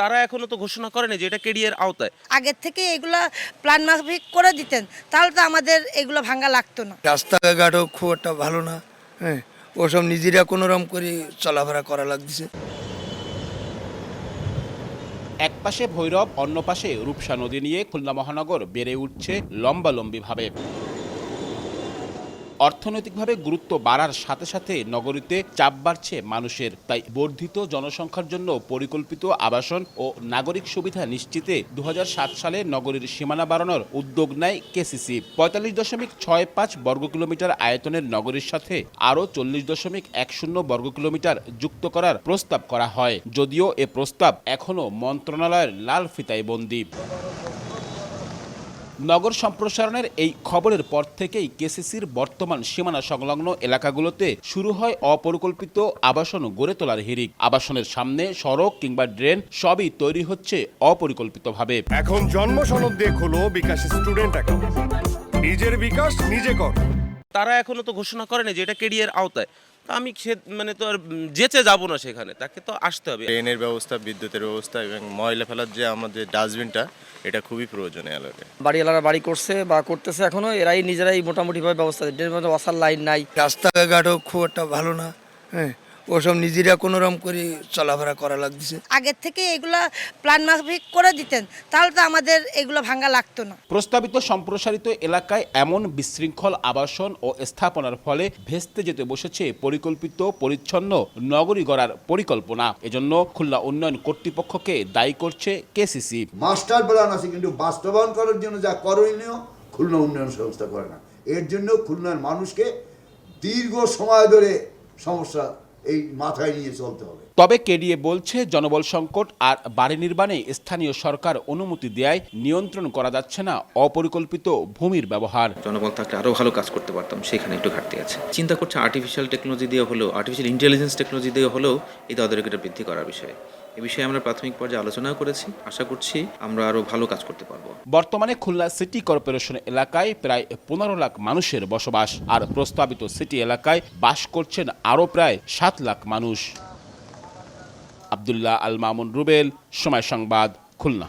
তারা এখনও তো ঘোষণা করেনি যে এটা কেডিএর আওতায়। আগের থেকে এগুলা প্ল্যান মাফিক করে দিতেন তাহলে তো আমাদের এগুলো ভাঙ্গা লাগতো না। রাস্তাঘাটও খুব একটা ভালো না হ্যাঁ ওসব নিজেরা কোনোরকম করে চলাফেরা করা লাগতেছে। এক পাশে ভৈরব অন্য পাশে রূপসা নদী নিয়ে খুলনা মহানগর বেড়ে উঠছে লম্বালম্বিভাবে। অর্থনৈতিকভাবে গুরুত্ব বাড়ার সাথে সাথে নগরীতে চাপ বাড়ছে মানুষের। তাই বর্ধিত জনসংখ্যার জন্য পরিকল্পিত আবাসন ও নাগরিক সুবিধা নিশ্চিতে দু হাজার সাত সালে নগরীর সীমানা বাড়ানোর উদ্যোগ নেয় কেসিসি। পঁয়তাল্লিশ দশমিক ছয় পাঁচ বর্গ কিলোমিটার আয়তনের নগরীর সাথে আরও চল্লিশ দশমিক এক শূন্য বর্গ কিলোমিটার যুক্ত করার প্রস্তাব করা হয়। যদিও এ প্রস্তাব এখনও মন্ত্রণালয়ের লাল ফিতায় বন্দী। নগর সম্প্রসারণের এই খবরের পর থেকেই কেসিসির বর্তমান সীমানা সংলগ্ন এলাকাগুলোতে শুরু হয় অপরিকল্পিত আবাসন গড়ে তোলার হিরিক আবাসনের সামনে সড়ক কিংবা ড্রেন সবই তৈরি হচ্ছে অপরিকল্পিতভাবে। এখন জন্ম সনদ দিয়ে খোলো বিকাশ স্টুডেন্ট অ্যাকাউন্ট। নিজের বিকাশ নিজে কর। তারা এখনও তো ঘোষণা করেনি যে এটা কেডিএর আওতায়। তা আমি সে মানে তো আর যেচে যাব না সেখানে তাকে তো আসতে হবে। ট্রেনের ব্যবস্থা বিদ্যুতের ব্যবস্থা এবং ময়লা ফেলার যে আমাদের ডাস্টবিনটা এটা খুবই প্রয়োজনীয় এলাকায়। বাড়িওয়ালারা বাড়ি করছে বা করতেছে এখনও এরাই নিজেরাই মোটামুটিভাবে ব্যবস্থা ড্রেনের মধ্যে ওয়াসার লাইন নাই। রাস্তাঘাটও খুব একটা ভালো না হ্যাঁ। ওসব নিজেরা কোনোরকম করে চলাফেরা করা লাগতেছে। আগের থেকে এগুলা প্ল্যান মাফিক করে দিতেন তাহলে তো আমাদের এগুলো ভাঙ্গা লাগতো না। প্রস্তাবিত সম্প্রসারিত এলাকায় এমন বিশৃঙ্খল আবাসন ও স্থাপনার ফলে ভেস্তে যেতে বসেছে পরিকল্পিত পরিচ্ছন্ন নগরী গড়ার পরিকল্পনা। এজন্য খুলনা উন্নয়ন কর্তৃপক্ষকে দায়ী করছে কেসিসি। মাস্টার প্ল্যান আছে কিন্তু বাস্তবায়ন করার জন্য যা করণীয় খুলনা উন্নয়ন সংস্থা করে না। এর জন্য খুলনার মানুষকে দীর্ঘ সময় ধরে সমস্যা এই মাথায় নিয়ে চলতে হবে। তবে কেডিএ বলছে জনবল সংকট আর বাড়ি নির্মাণে স্থানীয় সরকার অনুমতি দেয় নিয়ন্ত্রণ করা যাচ্ছে না অপরিকল্পিত ভূমির ব্যবহার। জনবল থাকলে আরও ভালো কাজ করতে পারতাম সেখানে একটু ঘাটতি আছে। চিন্তা করছে আর্টিফিশিয়াল টেকনোলজি দিয়ে হলেও আর্টিফিশিয়াল ইন্টেলিজেন্স টেকনোলজি দিয়ে হলেও এই তদারকিটা বৃদ্ধি করার বিষয়ে। এ বিষয়ে আমরা প্রাথমিক পর্যায়ে আলোচনা করেছি। আশা করছি আমরা আরও ভালো কাজ করতে পারব। বর্তমানে খুলনা সিটি কর্পোরেশন এলাকায় প্রায় পনেরো লাখ মানুষের বসবাস, আর প্রস্তাবিত সিটি এলাকায় বাস করছেন আরও প্রায় সাত লাখ মানুষ। আবদুল্লাহ আল মামুন রুবেল, সময় সংবাদ, খুলনা।